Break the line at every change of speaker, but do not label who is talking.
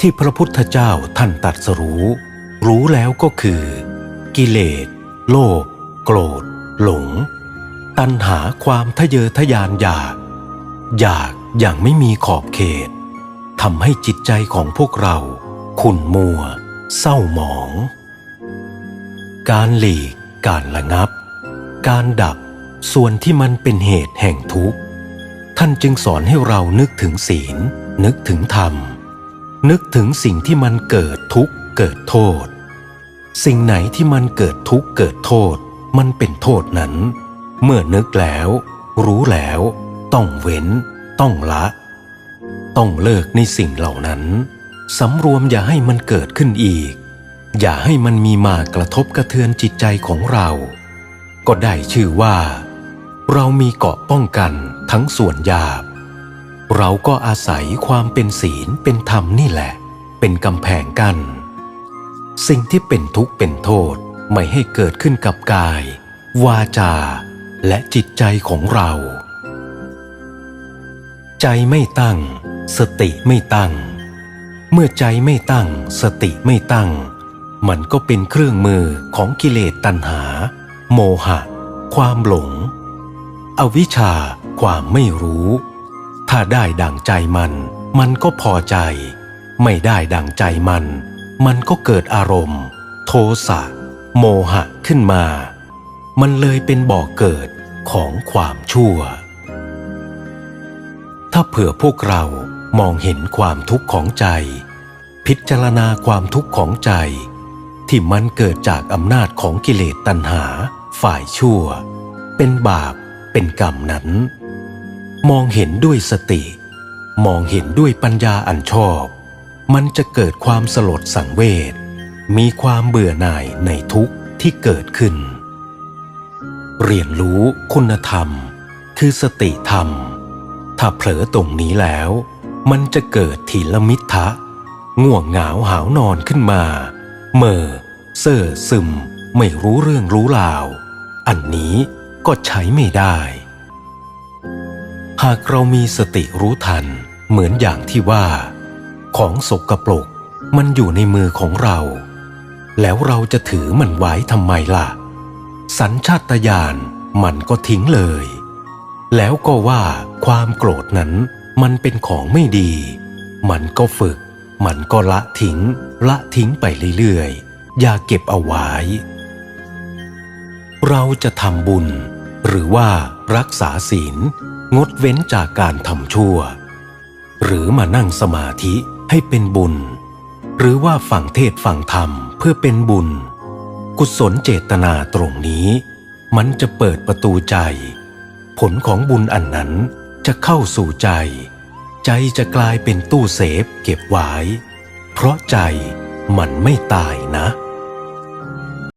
ที่พระพุทธเจ้าท่านตรัสรู้ รู้แล้วก็คือ กิเลส โลภโกรธ หลง ตัณหาความทะเยอทะยานอยาก อยากอย่างไม่มีขอบเขตทำให้จิตใจของพวกเราขุ่นมัว เศร้าหมอง การหลีก การระงับ การดับส่วนที่มันเป็นเหตุแห่งทุกข์ ท่านจึงสอนให้เรานึกถึงศีล นึกถึงธรรม นึกถึงสิ่งที่มันเกิดทุกข์เกิดโทษ สิ่งไหนที่มันเกิดทุกข์เกิดโทษ มันเป็นโทษนั้น เมื่อนึกแล้ว รู้แล้ว ต้องเว้น ต้องละ ต้องเลิกในสิ่งเหล่านั้นสำรวมอย่าให้มันเกิดขึ้นอีก อย่าให้มันมีมากระทบกระเทือนจิตใจของเรา ก็ได้ชื่อว่า เรามีเกาะป้องกันทั้งส่วนหยาบ เราก็อาศัยความเป็นศีลเป็นธรรมนี่แหละ เป็นกำแพงกัน้นสิ่งที่เป็นทุกข์เป็นโทษไม่ให้เกิดขึ้นกับกาย วาจา และจิตใจของเรา ใจไม่ตั้ง สติไม่ตั้ง เมื่อใจไม่ตั้ง สติไม่ตั้ง มันก็เป็นเครื่องมือของกิเลสตัณหา โมหะ ความหลง อวิชชา ความไม่รู้ ถ้าได้ดังใจมัน มันก็พอใจ ไม่ได้ดังใจมัน มันก็เกิดอารมณ์ โทสะ โมหะขึ้นมา มันเลยเป็นบ่อกเกิดของความชั่ว ถ้าเผื่อพวกเรามองเห็นความทุกข์ของใจ พิจารณาความทุกข์ของใจ ที่มันเกิดจากอำนาจของกิเลสตัณหา ฝ่ายชั่ว เป็นบาปเป็นกรรมนั้น มองเห็นด้วยสติ มองเห็นด้วยปัญญาอันชอบ มันจะเกิดความสลดสังเวชมีความเบื่อหน่ายในทุกข์ที่เกิดขึ้น เรียนรู้คุณธรรม คือสติธรรม ถ้าเผลอตรงนี้แล้ว มันจะเกิดทีละมิทะง่วงเหงาหาวนอนขึ้นมาเมื่อเซ่อซึม ไม่รู้เรื่องรู้ราว อันนี้ก็ใช้ไม่ได้ากเรามีสติรู้ทัน เหมือนอย่างที่ว่า ของสกปรกมันอยู่ในมือของเรา แล้วเราจะถือมันไว้ทำไมล่ะ สัญชาตญาณมันก็ทิ้งเลย แล้วก็ว่าความโกรธนั้นมันเป็นของไม่ดี มันก็ฝึก มันก็ละทิ้ง ละทิ้งไปเรื่อยๆ อย่าเก็บเอาไว้ เราจะทำบุญ หรือว่ารักษาศีล งดเว้นจากการทำชั่ว หรือมานั่งสมาธิให้เป็นบุญ หรือว่าฟังเทศฟังธรรมเพื่อเป็นบุญ กุศลเจตนาตรงนี้ มันจะเปิดประตูใจ ผลของบุญอันนั้นจะเข้าสู่ใจ ใจจะกลายเป็นตู้เซฟเก็บไว้ เพราะใจมันไม่ตายนะ